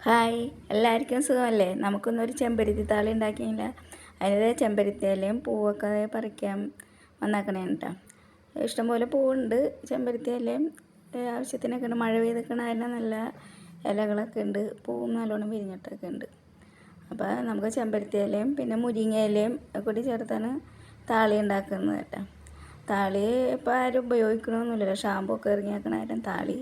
Hi എല്ലാവർക്കും സുഖമല്ലേ? നമുക്കൊന്നൊരു ചെമ്പരത്തി താളി ഉണ്ടാക്കിയില്ല. അതിന്റെ ചെമ്പരത്തി ഇലയും പൂവൊക്കെ പറിക്കാൻ വന്നാക്കണേ കേട്ടോ. ഇഷ്ടംപോലെ പൂവുണ്ട് ചെമ്പരത്തി ഇലയും ഏ, ആവശ്യത്തിനൊക്കെ ഉണ്ട്. മഴ പെയ്തിക്കണ അതിന്റെ നല്ല ഇലകളൊക്കെ ഉണ്ട്. പൂവും നല്ലോണം വിരിഞ്ഞിട്ടൊക്കെ ഉണ്ട്. അപ്പോൾ നമുക്ക് ചെമ്പരത്തി ഇലയും പിന്നെ മുരിങ്ങ ഇലയും കൂടി ചേർത്താണ് താളി ഉണ്ടാക്കുന്നത് കേട്ടോ. താളി ഇപ്പോൾ ആരും ഉപയോഗിക്കണമെന്നില്ലല്ലോ ഷാമ്പു ഒക്കെ ഇറങ്ങിയേക്കണാരും താളി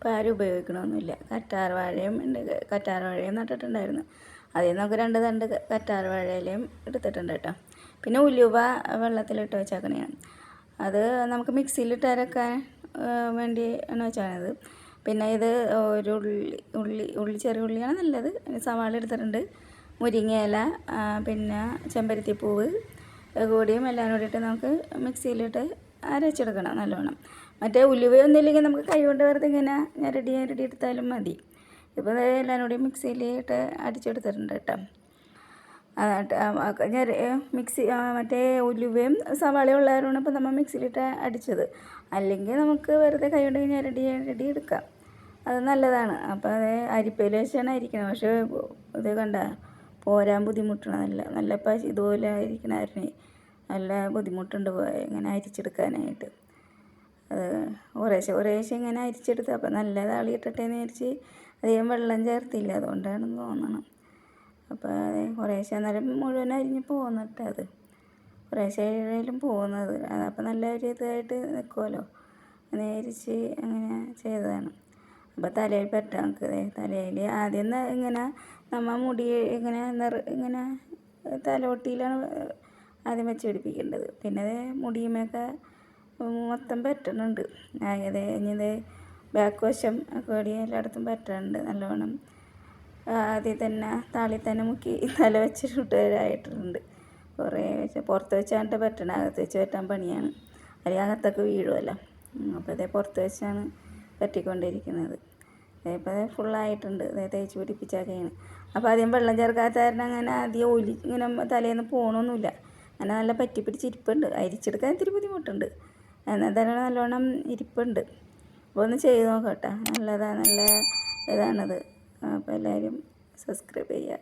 ഇപ്പോൾ ആരും ഉപയോഗിക്കണമെന്നില്ല കറ്റാർ വാഴയും ഉണ്ട്. കറ്റാർ വാഴയും നട്ടിട്ടുണ്ടായിരുന്നു. അതിൽ നിന്നൊക്കെ രണ്ട് തണ്ട് കറ്റാർ വാഴയിലയും എടുത്തിട്ടുണ്ട് കേട്ടോ. പിന്നെ ഉലുവ വെള്ളത്തിലിട്ട് വെച്ചേക്കണെയാണ്. അത് നമുക്ക് മിക്സിയിലിട്ട് അരക്കാൻ വേണ്ടി ആണ് വെച്ചാണത് പിന്നെ ഇത് ഒരു ഉള്ളി ഉള്ളി ഉള്ളി ചെറിയ ഉള്ളിയാണ് നല്ലത്. സവാള എടുത്തിട്ടുണ്ട്. മുരിങ്ങയില പിന്നെ ചെമ്പരത്തിപ്പൂവ് കൂടിയും എല്ലാം കൂടിയിട്ട് നമുക്ക് മിക്സിയിലിട്ട് അരച്ചെടുക്കണം നല്ലോണം. മറ്റേ ഉലുവയൊന്നും ഇല്ലെങ്കിൽ നമുക്ക് കൈ കൊണ്ട് വെറുതെ ഇങ്ങനെ ഞാൻ റെഡി റെഡി എടുത്താലും മതി. ഇപ്പോൾ ദേ എല്ലാം കൂടി മിക്സിയിലിട്ട് അടിച്ചെടുത്തിട്ടുണ്ട് കേട്ടോ. അതായിട്ട് ആ, മിക്സി മറ്റേ ഉലുവയും സവാളയും ഉള്ളവരാണ് ഇപ്പോൾ നമ്മൾ മിക്സിയിലിട്ട് അടിച്ചത്. അല്ലെങ്കിൽ നമുക്ക് വെറുതെ കൈ കൊണ്ട് റെഡി റെഡി എടുക്കാം. അത് നല്ലതാണ്. അപ്പോൾ അത് അരിപ്പയിൽ വെച്ചാണ് അരിക്കണം പക്ഷേ ഇത് കണ്ട പോരാൻ ബുദ്ധിമുട്ടണം നല്ല നല്ല ഇതുപോലെ ഇരിക്കണായിരുന്നു നല്ല ബുദ്ധിമുട്ടുണ്ട് ഇങ്ങനെ അരിച്ചെടുക്കാനായിട്ട്. അത് കുറേശ്ശെ കുറേശ്ശെ ഇങ്ങനെ അരിച്ചെടുത്ത് അപ്പം നല്ല താളി ഇട്ടിട്ടേന്ന് വിചാരിച്ച് അധികം വെള്ളം ചേർത്തില്ല അതുകൊണ്ടാണെന്ന് തോന്നണം അപ്പോൾ കുറേശ്ശെ അന്നേരം മുഴുവൻ അരിഞ്ഞ് പോകുന്നിട്ട് അത്. കുറേശ്ശെ പോകുന്നത് അതപ്പം നല്ല ഒരു ഇതായിട്ട് നിൽക്കുമല്ലോ നേരിച്ച് അങ്ങനെ ചെയ്തതാണ്. അപ്പോൾ തലയിൽ പറ്റാം നമുക്ക് തലയിൽ ആദ്യം ഇങ്ങനെ നമ്മൾ മുടി ഇങ്ങനെ നിറ ഇങ്ങനെ തലോട്ടിയിലാണ് ആദ്യം വെച്ച് പിടിപ്പിക്കേണ്ടത്. പിന്നെ അതേ മുടിയുമൊക്കെ മൊത്തം പറ്റുന്നുണ്ട് അതെ ഇനി ബാക്ക് വശം കൂടി എല്ലായിടത്തും പറ്റുന്നുണ്ട് നല്ലവണ്ണം ആദ്യം തന്നെ താളി തന്നെ മുക്കി തല വെച്ചിട്ട് ആയിട്ടുണ്ട്. കുറേ വെച്ച് പുറത്ത് വെച്ചാണ്ട് പറ്റണം അകത്ത് വെച്ച് പറ്റാൻ പണിയാണ്. അല്ലെങ്കിൽ അകത്തൊക്കെ വീഴുമല്ലോ അപ്പോൾ ഇതേ പുറത്ത് വെച്ചാണ് പറ്റിക്കൊണ്ടിരിക്കുന്നത്. ഇപ്പോൾ ഫുള്ളായിട്ടുണ്ട് അതേ തേച്ച് പിടിപ്പിച്ചൊക്കെയാണ്. അപ്പോൾ ആദ്യം വെള്ളം ചേർക്കാത്ത കാരണം അങ്ങനെ ആദ്യം ഒലി ഇങ്ങനെ തലേന്ന് പോകണമൊന്നുമില്ല അങ്ങനെ നല്ല പറ്റി പിടിച്ച് ഇരിപ്പുണ്ട്. അരിച്ചെടുക്കാൻ ഇത്തിരി ബുദ്ധിമുട്ടുണ്ട്. എന്നാൽ തന്നെ നല്ലോണം ഇരിപ്പുണ്ട്. അപ്പോൾ ഒന്ന് ചെയ്ത് നോക്കാം കേട്ടോ. നല്ലതാണ് നല്ല ഇതാണത്. അപ്പോൾ എല്ലാവരും സബ്സ്ക്രൈബ് ചെയ്യുക.